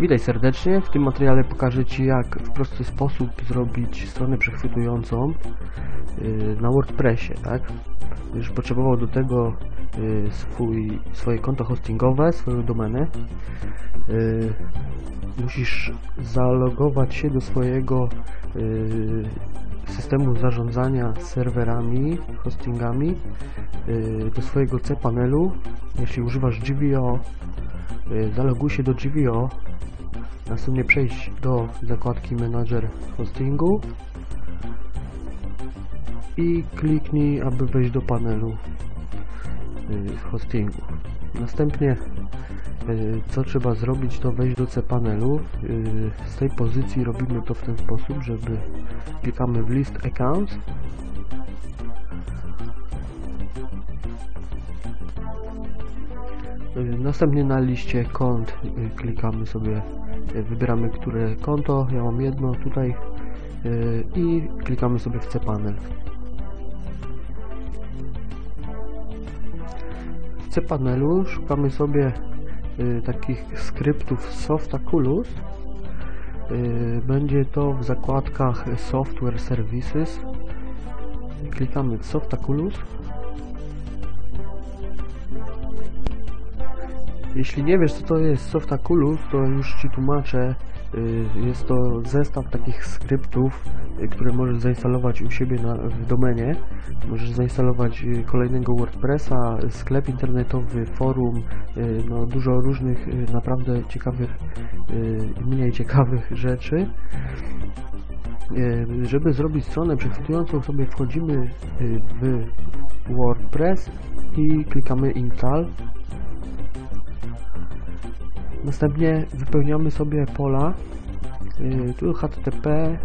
Witaj serdecznie. W tym materiale pokażę Ci jak w prosty sposób zrobić stronę przechwytującą yy, na WordPressie, tak? Już potrzebował do tego yy, swój, swoje konto hostingowe, swoją domenę. Yy, musisz zalogować się do swojego systemu zarządzania serwerami, hostingami, do swojego cPanelu. Jeśli używasz yy, zaloguj się do GVO, następnie przejść do zakładki Manager Hostingu i kliknij, aby wejść do panelu yy, hostingu. Następnie yy, co trzeba zrobić to wejść do cPanelu. Z tej pozycji robimy to w ten sposób, żeby klikamy w list accounts Y, Następnie na liście kont y, klikamy sobie, y, wybieramy które konto, ja mam jedno tutaj y, i klikamy sobie w cPanel. W cPanelu szukamy sobie y, takich skryptów Softaculous. Y, Będzie to w zakładkach Software Services. Klikamy w Softaculous. Jeśli nie wiesz co to jest Softaculous, to już Ci tłumaczę. Y, Jest to zestaw takich skryptów, y, które możesz zainstalować u siebie na, w domenie. Możesz zainstalować y, kolejnego WordPressa, sklep internetowy, forum, no dużo różnych naprawdę ciekawych i mniej ciekawych rzeczy. Żeby zrobić stronę przechwytującą sobie wchodzimy w WordPress i klikamy install. Następnie wypełniamy sobie pola. Yy, tu HTTP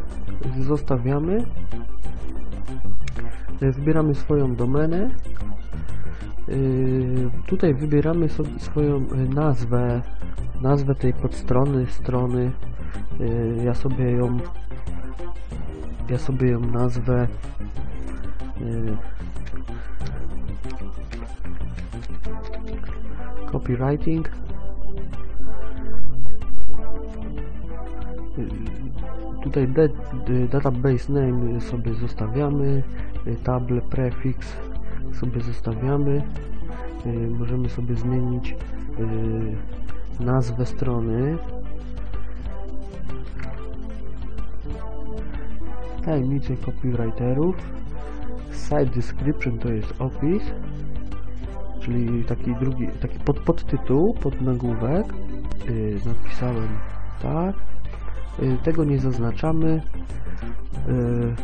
zostawiamy. Yy, Wybieramy swoją domenę. Yy, Tutaj wybieramy sobie swoją nazwę, nazwę tej podstrony, strony. Ja sobie ją ja sobie ją nazwę copywriting tutaj database name sobie zostawiamy table prefix sobie zostawiamy. Y, możemy sobie zmienić y, nazwę strony. Tajemnice copywriterów. Site description to jest opis czyli taki drugi, taki pod, podtytuł, podnagłówek yy, napisałem tak tego nie zaznaczamy. Yy,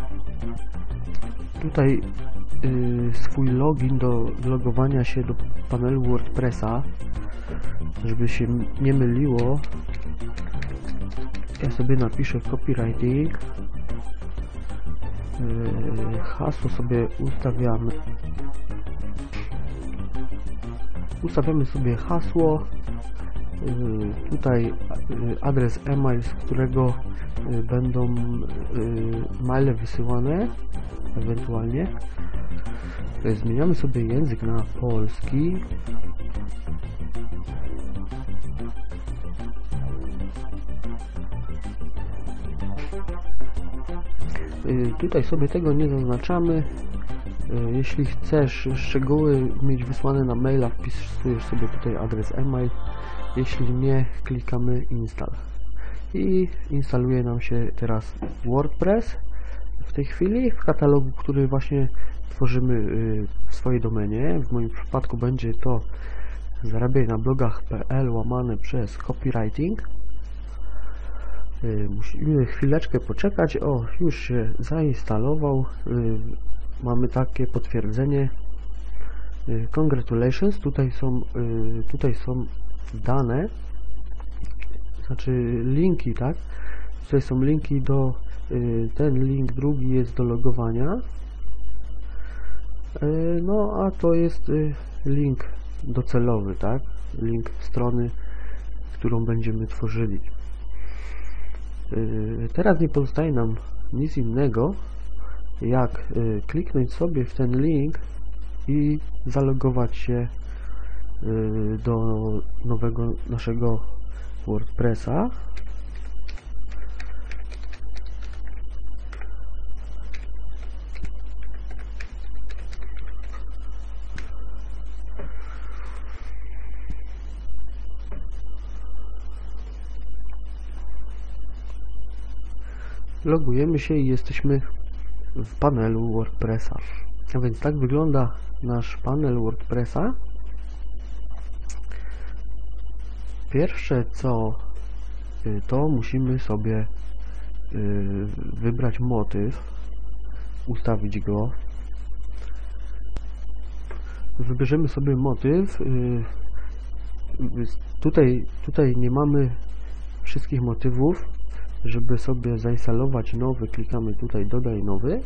tutaj yy, swój login do logowania się do panelu WordPressa żeby się nie myliło. Ja sobie napiszę copywriting. Hasło sobie ustawiamy. Ustawiamy sobie hasło tutaj yy, adres e-mail, z którego yy, będą maile wysyłane ewentualnie. Zmieniamy sobie język na polski. Tutaj sobie tego nie zaznaczamy. Y, Jeśli chcesz szczegóły mieć wysłane na maila, wpisujesz sobie tutaj adres e-mail. Jeśli nie, klikamy install. I instaluje nam się teraz WordPress w tej chwili w katalogu, który właśnie tworzymy y, w swojej domenie. W moim przypadku będzie to zarabiaj na blogach.pl łamane przez copywriting. Y, Musimy chwileczkę poczekać. O, już się zainstalował mamy takie potwierdzenie. Y, congratulations tutaj są y, tutaj są dane. Znaczy linki tak? Tutaj są linki do y, ten link drugi jest do logowania. No a to jest link docelowy tak? Link strony którą będziemy tworzyli. Teraz nie pozostaje nam nic innego jak y, kliknąć sobie w ten link i zalogować się y, do nowego naszego WordPressa. Logujemy się i jesteśmy w panelu WordPressa. A więc tak wygląda nasz panel WordPressa. Pierwsze co y, to musimy sobie y, wybrać motyw, ustawić go. Wybierzemy sobie motyw. y, Tutaj, tutaj nie mamy wszystkich motywów. Żeby sobie zainstalować nowy, klikamy tutaj dodaj nowy.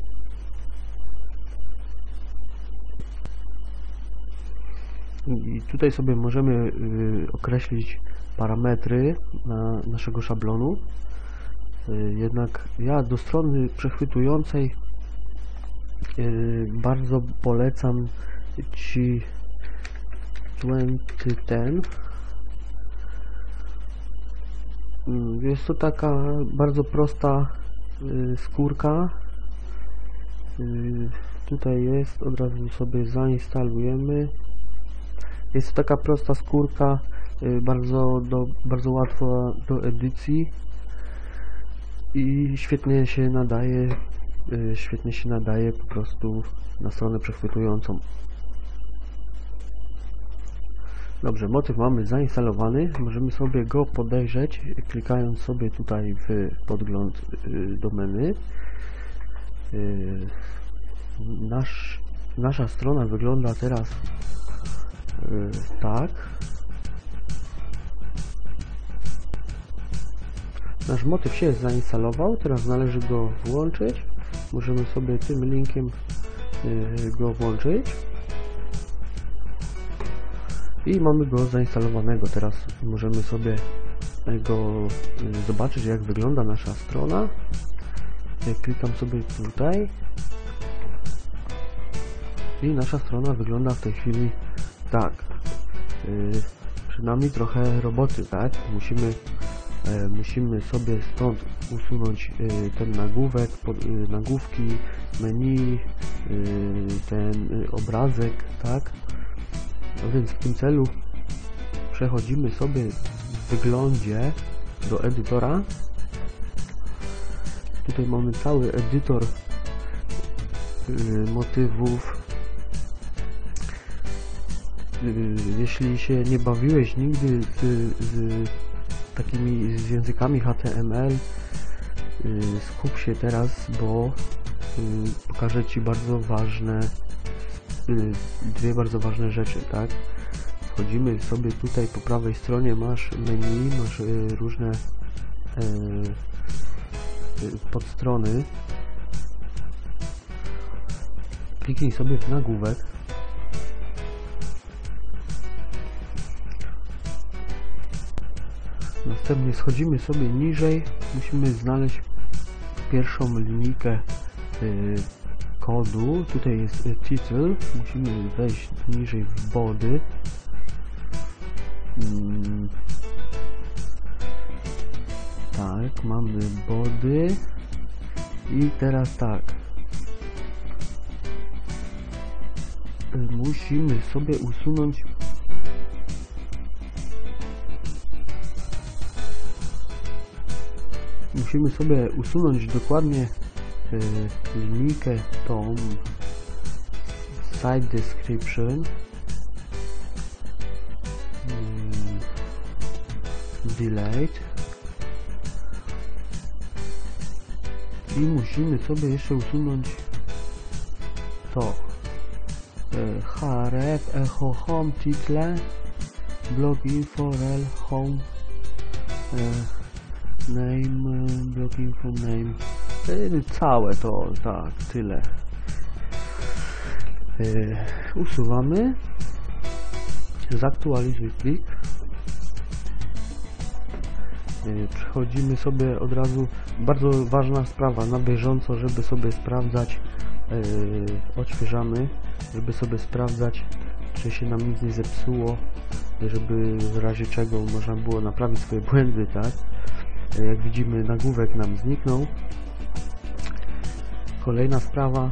I tutaj sobie możemy y, określić parametry na naszego szablonu. Y, jednak ja do strony przechwytującej y, bardzo polecam Ci 2010 Mm, Jest to taka bardzo prosta y, skórka. Y, tutaj jest, od razu sobie zainstalujemy. Jest to taka prosta skórka, y, bardzo, do, bardzo łatwa do edycji i świetnie się nadaje, świetnie się nadaje po prostu na stronę przechwytującą. Dobrze, motyw mamy zainstalowany. Możemy sobie go podejrzeć, klikając sobie tutaj w podgląd y, domeny. Y, nasz, nasza strona wygląda teraz y, tak. Nasz motyw się zainstalował, teraz należy go włączyć. Możemy sobie tym linkiem go włączyć i mamy go zainstalowanego. Teraz możemy sobie go y, zobaczyć jak wygląda nasza strona. Klikam sobie tutaj i nasza strona wygląda w tej chwili tak. Y, Przed nami trochę roboty, tak? Musimy e, musimy sobie stąd usunąć y, ten nagłówek, nagłówki, menu, ten obrazek, tak? No więc w tym celu przechodzimy sobie w wyglądzie do edytora. Tutaj mamy cały edytor y, motywów. Y, Jeśli się nie bawiłeś nigdy z, z takimi z językami HTML, y, skup się teraz, bo pokażę Ci bardzo ważne dwie bardzo ważne rzeczy, tak? Wchodzimy sobie tutaj po prawej stronie, masz menu, masz y, różne y, y, podstrony. Kliknij sobie w nagłówek. Następnie schodzimy sobie niżej, musimy znaleźć pierwszą linijkę y, kodu. Tutaj jest y, title. Musimy wejść niżej w body. Mm. Tak, mamy body. I teraz tak. Y, Musimy sobie usunąć Musimy sobie usunąć dokładnie y, linijkę tą site description. Mm, delete. I musimy sobie jeszcze usunąć to. Y, href echo home title blog info rel home y, name blog info name Całe to, tak, tyle. Y, usuwamy. Zaktualizuj plik. Y, Przechodzimy sobie od razu, bardzo ważna sprawa, na bieżąco, żeby sobie sprawdzać, odświeżamy, żeby sobie sprawdzać czy się nam nic nie zepsuło, żeby w razie czego można było naprawić swoje błędy, tak? Jak widzimy nagłówek nam zniknął. Kolejna sprawa,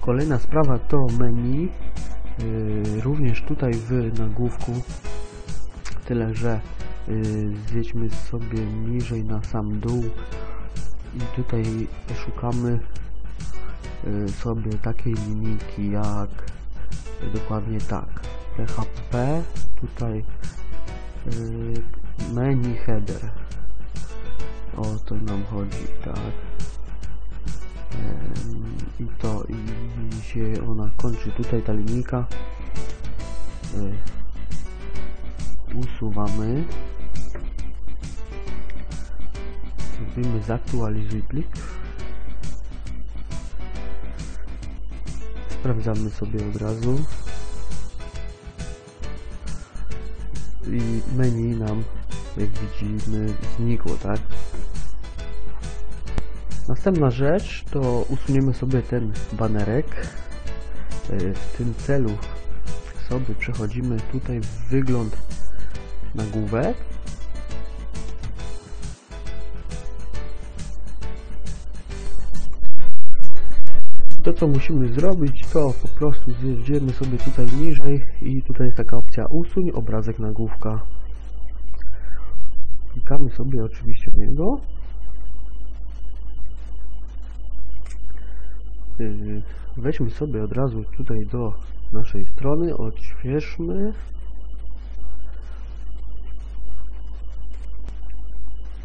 kolejna sprawa to menu, yy, również tutaj w nagłówku, tyle że yy, zjedźmy sobie niżej na sam dół i tutaj szukamy sobie takiej linijki jak dokładnie tak. PHP tutaj menu header o to nam chodzi tak i to i, się ona kończy tutaj ta linijka usuwamy Robimy zaktualizuj plik. Sprawdzamy sobie od razu. I menu nam, jak widzimy, znikło, tak? Następna rzecz to usuniemy sobie ten banerek. E, w tym celu sobie przechodzimy tutaj w wygląd nagłówek to co musimy zrobić to po prostu zjedziemy sobie tutaj niżej i tutaj jest taka opcja usuń obrazek nagłówka klikamy sobie oczywiście w niego. Yy, weźmy sobie od razu tutaj do naszej strony odświeżmy.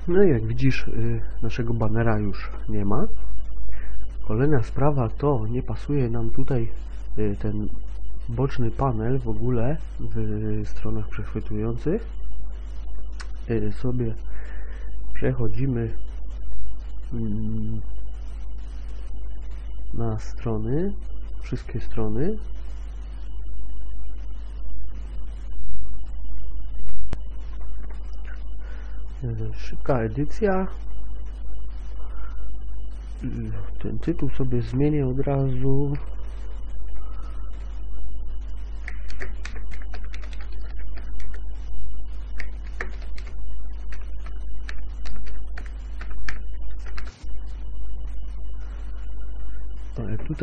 No i jak widzisz yy, naszego banera już nie ma. Kolejna sprawa to nie pasuje nam tutaj y, ten boczny panel w ogóle w stronach przechwytujących. Y, sobie przechodzimy mm, na strony, wszystkie strony. Szybka edycja, ten tytuł sobie zmienię od razu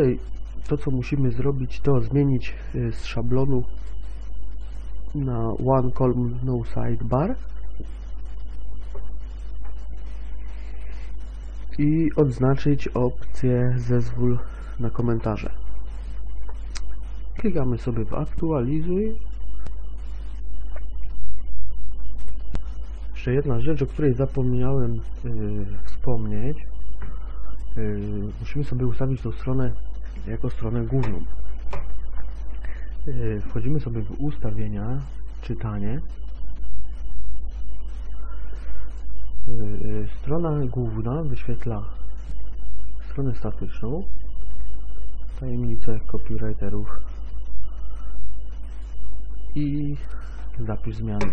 tutaj to co musimy zrobić to zmienić y, z szablonu na one column no sidebar i odznaczyć opcję zezwól na komentarze. Klikamy sobie w aktualizuj. Jeszcze jedna rzecz, o której zapomniałem yy, wspomnieć. Yy, musimy sobie ustawić tą stronę jako stronę główną. Yy, wchodzimy sobie w ustawienia, czytanie Y, strona główna wyświetla stronę statyczną, tajemnice copywriterów i zapis zmiany.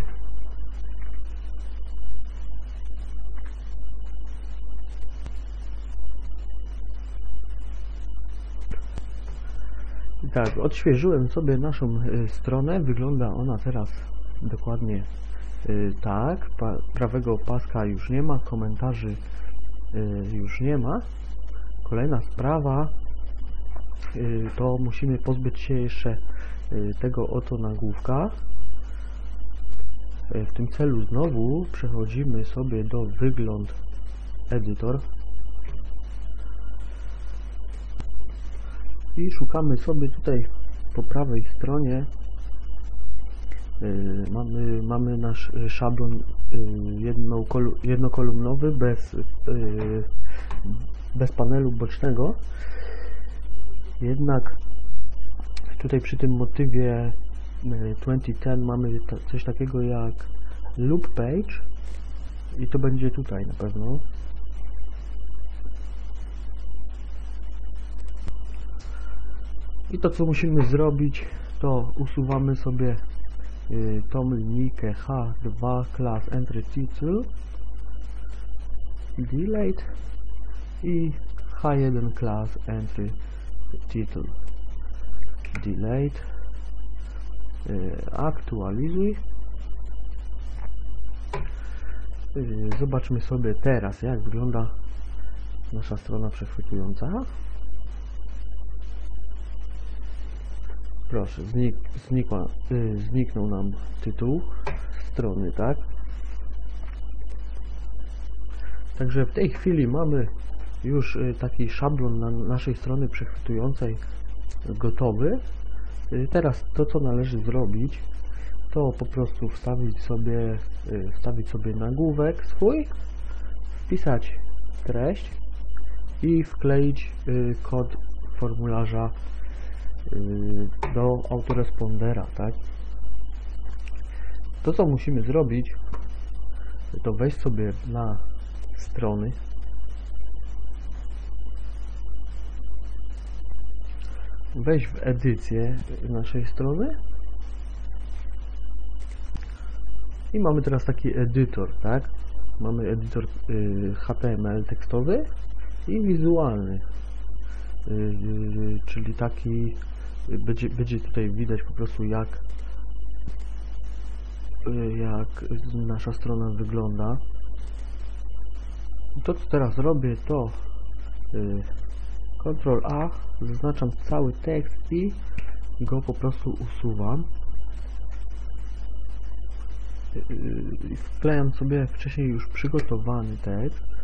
Tak, odświeżyłem sobie naszą y, stronę. Wygląda ona teraz dokładnie Y, tak, prawego paska już nie ma, komentarzy y, już nie ma. Kolejna sprawa to musimy pozbyć się jeszcze tego oto nagłówka. W tym celu znowu przechodzimy sobie do wygląd edytor i szukamy sobie tutaj po prawej stronie Y, mamy, mamy nasz y, szablon y, jednokolumnowy bez, bez panelu bocznego. Jednak tutaj przy tym motywie 2010 mamy coś takiego jak loop page i to będzie tutaj na pewno. I to co musimy zrobić to usuwamy sobie Y, tą linijkę H2 class entry title delete i H1 class entry title delete y, aktualizuj. Y, Zobaczmy sobie teraz, jak wygląda nasza strona przechwytująca. Proszę, znik, znikła, y, zniknął nam tytuł strony, tak? Także w tej chwili mamy już y, taki szablon na naszej strony przechwytującej gotowy. Y, Teraz to, co należy zrobić, to po prostu wstawić sobie, wstawić sobie nagłówek swój, wpisać treść i wkleić kod formularza do autorespondera, tak? To, co musimy zrobić, to wejść sobie na strony wejść w edycję naszej strony i mamy teraz taki edytor, tak? Mamy edytor y, HTML tekstowy i wizualny, y, y, czyli taki y, będzie, będzie tutaj widać po prostu jak y, jak nasza strona wygląda. To co teraz robię to y, Ctrl A, zaznaczam cały tekst i go po prostu usuwam. Yy, Wklejam sobie wcześniej już przygotowany tekst.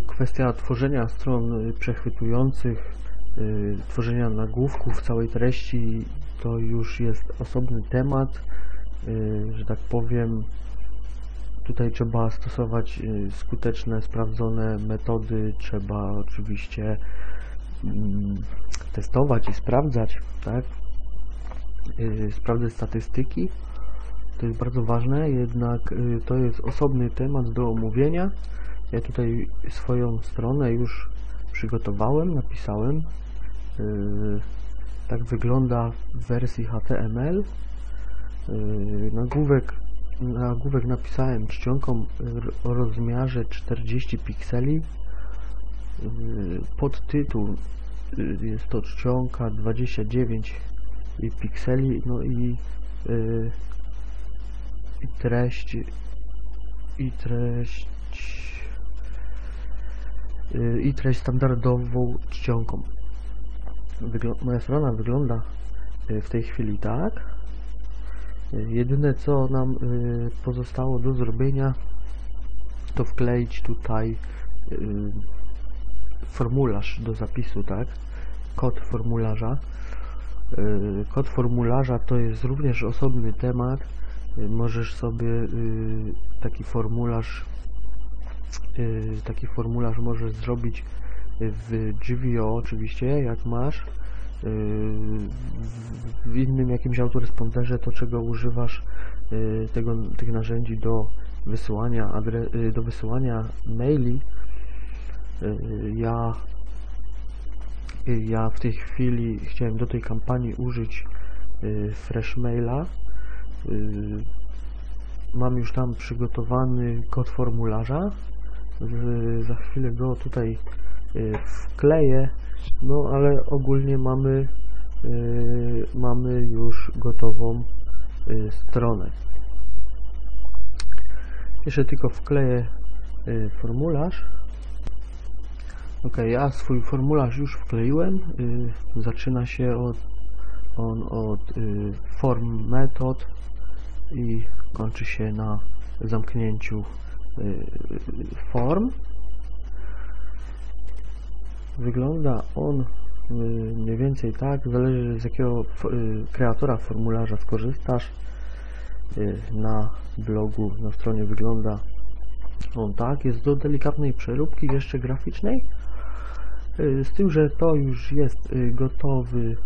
Kwestia tworzenia stron y, przechwytujących, yy, tworzenia nagłówków całej treści to już jest osobny temat, yy, że tak powiem. Tutaj trzeba stosować y, skuteczne, sprawdzone metody, trzeba oczywiście mm, testować i sprawdzać, tak? Y, Sprawdzać statystyki, to jest bardzo ważne, jednak y, to jest osobny temat do omówienia. Ja tutaj swoją stronę już przygotowałem, napisałem. Y, Tak wygląda w wersji HTML. Y, Nagłówek nagłówek napisałem czcionką o rozmiarze 40 pikseli. Yy, Podtytuł yy, jest to czcionka 29 i pikseli, no i, yy, i treść i treść yy, i treść standardową czcionką. Wygl- moja strona wygląda yy, w tej chwili tak. Jedyne co nam y, pozostało do zrobienia to wkleić tutaj y, formularz do zapisu, tak? Kod formularza. Y, kod formularza to jest również osobny temat. Y, możesz sobie y, taki formularz y, taki formularz możesz zrobić w GVO oczywiście, jak masz y, w- innym jakimś autoresponderze, to czego używasz y, tego, tych narzędzi do wysyłania, y, do wysyłania maili. Y, Ja, y, ja w tej chwili chciałem do tej kampanii użyć y, Freshmaila. Y, Mam już tam przygotowany kod formularza. Z- Za chwilę go tutaj y, wkleję. No ale ogólnie mamy y, mamy już gotową y, stronę. Jeszcze tylko wkleję y, formularz. Ok, ja swój formularz już wkleiłem. Y, zaczyna się od, on od y, form metod i kończy się na zamknięciu y, form. Wygląda on y, mniej więcej tak, zależy z jakiego y, kreatora formularza skorzystasz. Y, Na blogu, na stronie wygląda on tak, jest do delikatnej przeróbki jeszcze graficznej. Y, Z tym, że to już jest y, gotowy,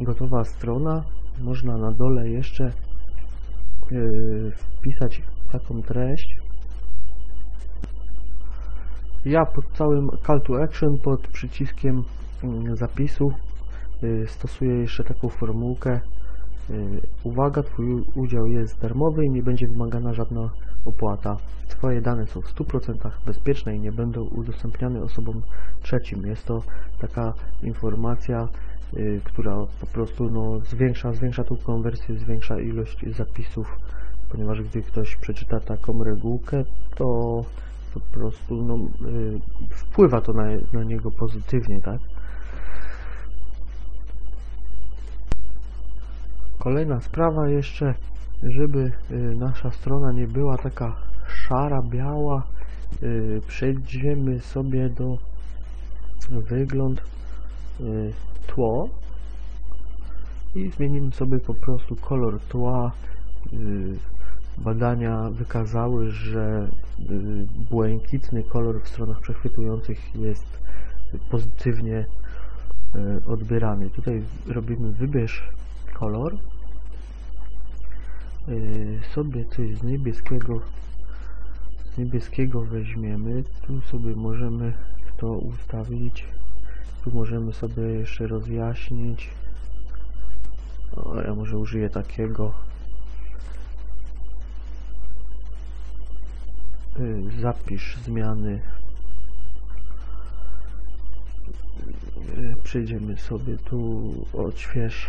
gotowa strona. Można na dole jeszcze y, wpisać taką treść. Ja pod całym call to action, pod przyciskiem mm, zapisu y, stosuję jeszcze taką formułkę. Y, Uwaga, Twój udział jest darmowy i nie będzie wymagana żadna opłata. Twoje dane są w 100% bezpieczne i nie będą udostępniane osobom trzecim. Jest to taka informacja y, która po prostu no, zwiększa, zwiększa tą konwersję, zwiększa ilość zapisów, ponieważ gdy ktoś przeczyta taką regułkę, to po prostu no, y, wpływa to na, na niego pozytywnie, tak? Kolejna sprawa jeszcze, żeby y, nasza strona nie była taka szara, biała, y, przejdziemy sobie do wygląd tło i zmienimy sobie po prostu kolor tła. Badania wykazały, że błękitny kolor w stronach przechwytujących jest pozytywnie y, odbierany. Tutaj robimy wybierz kolor. Y, Sobie coś z niebieskiego z niebieskiego weźmiemy. Tu sobie możemy to ustawić. Tu możemy sobie jeszcze rozjaśnić. O, ja może użyję takiego. Zapisz zmiany. Y, Przejdziemy sobie tu odśwież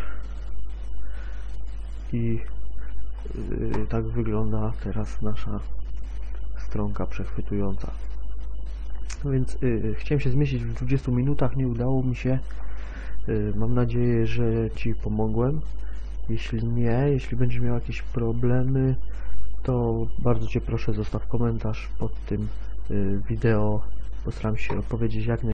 i y, tak wygląda teraz nasza stronka przechwytująca. No Więc y, chciałem się zmieścić w 20 minutach, nie udało mi się. Y, mam nadzieję, że Ci pomogłem. Jeśli nie, jeśli będziesz miał jakieś problemy, to bardzo Cię proszę zostaw komentarz pod tym y, wideo. Postaram się odpowiedzieć jak naj